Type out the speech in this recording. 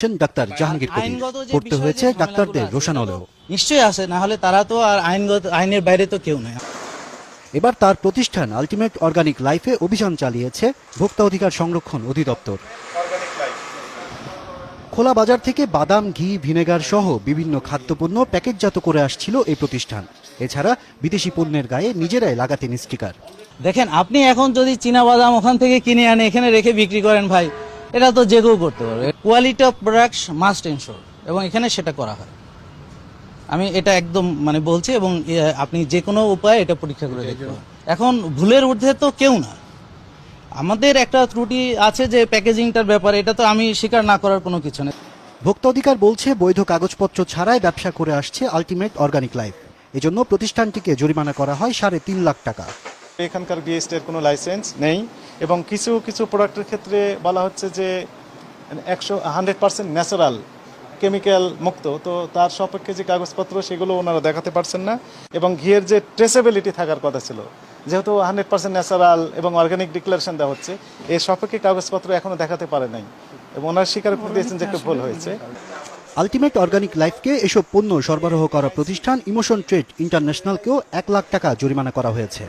Doctor Jahangir পড়তে হয়েছে ডাক্তারদের রোশানলেও। নিশ্চয়ই আছে না হলে তারা তো আর আইনগত আইনের বাইরে তো কেউ নয়। এবার তার প্রতিষ্ঠান আলটিমেট অর্গানিক লাইফে অভিযান চালিয়েছে ভোক্তা অধিকার সংরক্ষণ অধিদপ্তর। খোলা বাজার থেকে বাদাম ঘি ভিনেগার সহ বিভিন্ন খাদ্যপণ্য প্যাকেটজাত করে আসছিল এই প্রতিষ্ঠান। এছাড়া বিদেশি পণ্যের গায়ে নিজেরাই লাগাতেন স্টিকার। দেখেন আপনি এখন যদি চীনা বাদাম ওখান থেকে কিনে আনে এখানে রেখে বিক্রি করেন ভাই এটা তো যে কেউ করতে পারবে। Quality of products must ensure এবং এখানে সেটা করা হয়। আমি এটা একদম মানে বলছি এবং আপনি যে কোনো উপায়ে এটা পরীক্ষা করে দেখতে এখন ভুলের ঊর্ধ্বে তো কেউ না। আমাদের একটা ত্রুটি আছে যে প্যাকেজিংটার ব্যাপারে এটা তো আমি স্বীকার না করার কোনো কিছু নেই। ভোক্তা অধিকার বলছে বৈধ কাগজপত্র ছাড়াই ব্যবসা করে আসছে আলটিমেট অর্গানিক লাইফ এজন্য প্রতিষ্ঠানটিকে জরিমানা করা হয় সাড়ে তিন লাখ টাকা। এখানকার বিএসটি এর কোনো লাইসেন্স নেই এবং কিছু কিছু প্রোডাক্টের ক্ষেত্রে বলা হচ্ছে যে একশো হান্ড্রেড পার্সেন্ট ন্যাচারাল কেমিক্যাল মুক্ত। তো তার সপক্ষে যে কাগজপত্র, সেগুলো ওনারা দেখাতে পারছেন না। এবং ঘিয়ের যে ট্রেসেবিলিটি থাকার কথা ছিল, যেহেতু হান্ড্রেড পার্সেন্ট ন্যাচারাল এবং অর্গানিক ডিক্লারেশন দেওয়া হচ্ছে, এর সপক্ষে কাগজপত্র এখনও দেখাতে পারে নাই। এবং ওনারা স্বীকার করে দিয়েছেন যে একটু ভুল হয়েছে। আলটিমেট অর্গানিক লাইফকে এসব পণ্য সরবরাহ করা প্রতিষ্ঠান ইমোশন ট্রেড ইন্টারন্যাশনালকেও এক লাখ টাকা জরিমানা করা হয়েছে।